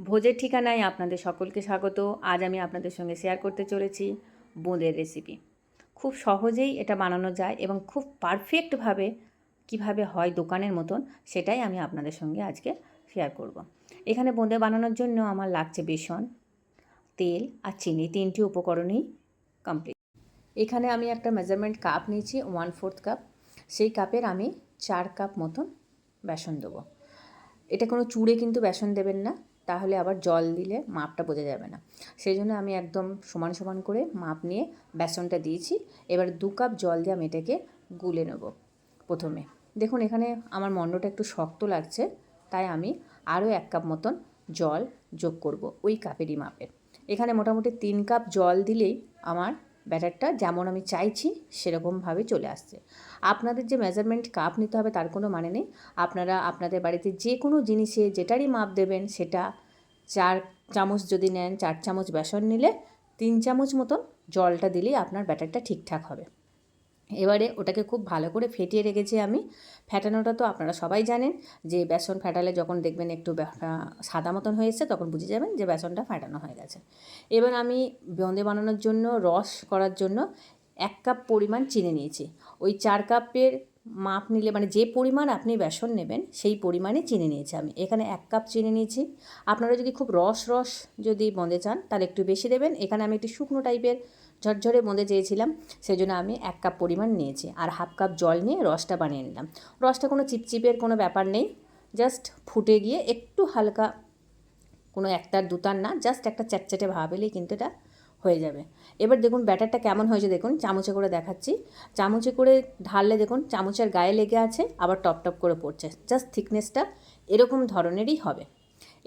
ভোজের ঠিকানায় আপনাদের সকলকে স্বাগত। আজ আমি আপনাদের সঙ্গে শেয়ার করতে চলেছি বোঁদের রেসিপি খুব সহজেই এটা বানানো যায় এবং খুব পারফেক্টভাবে কীভাবে হয় দোকানের মতন সেটাই আমি আপনাদের সঙ্গে আজকে শেয়ার করব। এখানে বোঁদে বানানোর জন্য আমার লাগছে বেসন, তেল আর চিনি, তিনটি উপকরণই কমপ্লিট এখানে আমি একটা মেজারমেন্ট কাপ নিয়েছি ওয়ান ফোর্থ কাপ সেই কাপের আমি চার কাপ মতন বেসন দেবো। এটা কোনো চুড়ে কিন্তু বেসন দেবেন না। তাহলে আবার জল দিলে মাপটা বোঝা যাবে না। সেই জন্য আমি একদম সমান সমান করে মাপ নিয়ে বেসনটা দিয়েছি। এবার দু কাপ জল দিয়ে আমি এটাকে গুলে নেব প্রথমে। দেখুন, এখানে আমার মণ্ডটা একটু শক্ত লাগছে, তাই আমি আরও এক কাপ মতন জল যোগ করব ওই কাপেরই মাপের। এখানে মোটামুটি তিন কাপ জল দিলেই আমার ব্যাটারটা যেমন আমি চাইছি, সেরকমভাবে চলে আসছে। আপনাদের যে মেজারমেন্ট কাপ নিতে হবে, তার কোনো মানে নেই। আপনারা আপনাদের বাড়িতে যে কোনো জিনিসে যেটারই মাপ দেবেন, সেটা চার চামচ যদি নেন, চার চামচ বেসন নিলে তিন চামচ মতন জলটা দিলেই আপনার ব্যাটারটা ঠিকঠাক হবে। এবারে ওটাকে খুব ভালো করে ফেটিয়ে রেখেছি আমি। ফেটানোটা তো আপনারা সবাই জানেন যে বেসন ফেটালে যখন দেখবেন একটু সাদা মতন হয়েছে তখন বুঝে যাবেন যে বেসনটা ফেটানো হয়ে গেছে। এবার আমি বেঁধে বানানোর জন্য রস করার জন্য এক কাপ পরিমাণ চিনি নিয়েছি। ওই চার কাপের মাপ নিলে মানে যে পরিমাণ আপনি বেসন নেবেন, সেই পরিমাণে চিনি নিয়েছি আমি। এখানে এক কাপ চিনি নিয়েছি। আপনারা যদি খুব রস রস যদি বোঁদে চান, তাহলে একটু বেশি দেবেন। এখানে আমি একটু শুকনো টাইপের ঝরঝরে বোঁদে চেয়েছিলাম সেই জন্য আমি এক কাপ পরিমাণ নিয়েছি আর হাফ কাপ জল নিয়ে রসটা বানিয়ে নিলাম। রসটা কোনো চিপচিপের কোনো ব্যাপার নেই, জাস্ট ফুটে গিয়ে একটু হালকা কোনো একটার দুতার না, জাস্ট একটা চ্যাটচ্যাটে ভাব এলেই কিন্তু এটা হয়ে যাবে। এবার দেখুন ব্যাটারটা কেমন হয়েছে দেখুন, চামচে করে দেখাচ্ছি। চামচে করে ঢাললে দেখুন, চামচের গায়ে লেগে আছে, আবার টপ টপ করে পড়ছে। জাস্ট থিকনেসটা এরকম ধরনেরই হবে।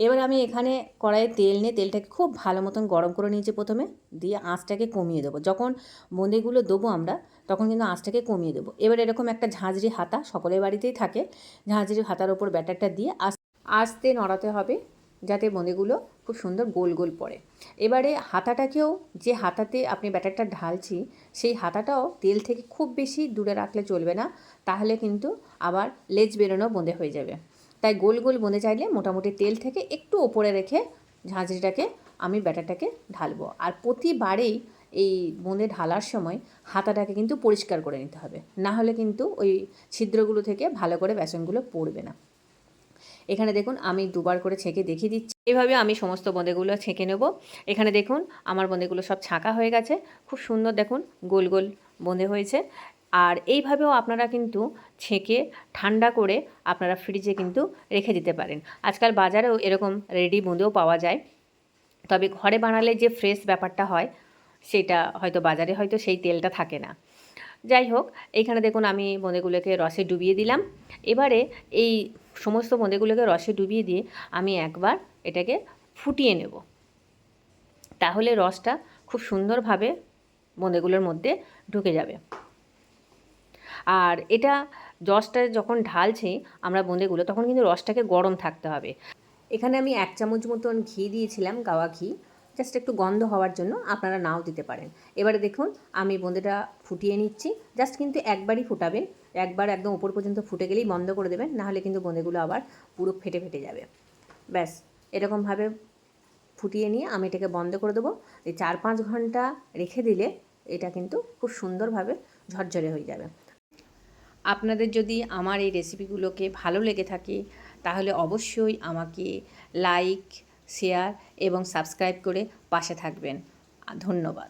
এবার আমি এখানে কড়াইয়ে তেল নিয়ে তেলটাকে খুব ভালো মতন গরম করে নিয়েছি প্রথমে, দিয়ে আঁচটাকে কমিয়ে দেবো। যখন বোঁদেগুলো দেবো আমরা, তখন কিন্তু আঁচটাকে কমিয়ে দেবো। এবার এরকম একটা ঝাঁঝরি হাতা সকলের বাড়িতেই থাকে। ঝাঁঝরি হাতার ওপর ব্যাটারটা দিয়ে আস্তে নড়াতে হবে, যাতে বোঁদেগুলো খুব সুন্দর গোল গোল পড়ে। এবারে হাতাটাকেও যে হাতাতে আপনি ব্যাটারটা ঢালছি, সেই হাতাটাও তেল থেকে খুব বেশি দূরে রাখলে চলবে না, তাহলে কিন্তু আবার লেজ বেরোনো বোঁদে হয়ে যাবে। তাই গোল গোল বোঁদে চাইলে মোটামুটি তেল থেকে একটু ওপরে রেখে ঝাঁঝরিটাকে আমি ব্যাটারটাকে ঢালবো। আর প্রতিবারেই এই বোঁদে ঢালার সময় হাতাটাকে কিন্তু পরিষ্কার করে নিতে হবে। না হলে কিন্তু ওই ছিদ্রগুলো থেকে ভালো করে বেসনগুলো পড়বে না। এখানে দেখুন, আমি দুবার করে ছেঁকে দেখিয়ে দিচ্ছি। এইভাবে আমি সমস্ত বোঁদেগুলো ছেঁকে নেব। এখানে দেখুন, আমার বোঁদেগুলো সব ছাঁকা হয়ে গেছে। খুব সুন্দর দেখুন, গোল গোল বোঁদে হয়েছে। আর এইভাবেও আপনারা কিন্তু ছেঁকে ঠান্ডা করে আপনারা ফ্রিজে কিন্তু রেখে দিতে পারেন। আজকাল বাজারেও এরকম রেডি বোঁদেও পাওয়া যায়। তবে ঘরে বানালে যে ফ্রেশ ব্যাপারটা হয়, সেটা হয়তো বাজারে হয়তো সেই তেলটা থাকে না। যাই হোক এইখানে দেখুন, আমি বোঁদেগুলোকে রসে ডুবিয়ে দিলাম। এবারে এই সমস্ত বোঁদেগুলোকে রসে ডুবিয়ে দিয়ে আমি একবার এটাকে ফুটিয়ে নেব। তাহলে রসটা খুব সুন্দরভাবে বোঁদেগুলোর মধ্যে ঢুকে যাবে। আর এটা রসটা যখন ঢালছি আমরা বোঁদেগুলো তখন কিন্তু রসটাকে গরম থাকতে হবে। এখানে আমি এক চামচ মতন ঘি দিয়েছিলাম, গাওয়া ঘি। জাস্ট একটু গন্ধ হওয়ার জন্য আপনারা নাও দিতে পারেন। এবারে দেখুন, আমি বোঁদেটা ফুটিয়ে নিচ্ছি। জাস্ট কিন্তু একবারই ফুটাবেন। একবার একদম উপর পর্যন্ত ফুটে গেলেই বন্ধ করে দেবেন, নাহলে কিন্তু বোঁদেগুলো আবার পুরো ফেটে ফেটে যাবে। ব্যাস, এরকমভাবে ফুটিয়ে নিয়ে আমি এটাকে বন্ধ করে দেবো। এই চার পাঁচ ঘণ্টা রেখে দিলে এটা কিন্তু খুব সুন্দরভাবে ঝরঝরে হয়ে যাবে। আপনাদের যদি আমার এই রেসিপিগুলোকে ভালো লেগে থাকে, তাহলে অবশ্যই আমাকে লাইক, শেয়ার এবং সাবস্ক্রাইব করে পাশে থাকবেন। ধন্যবাদ।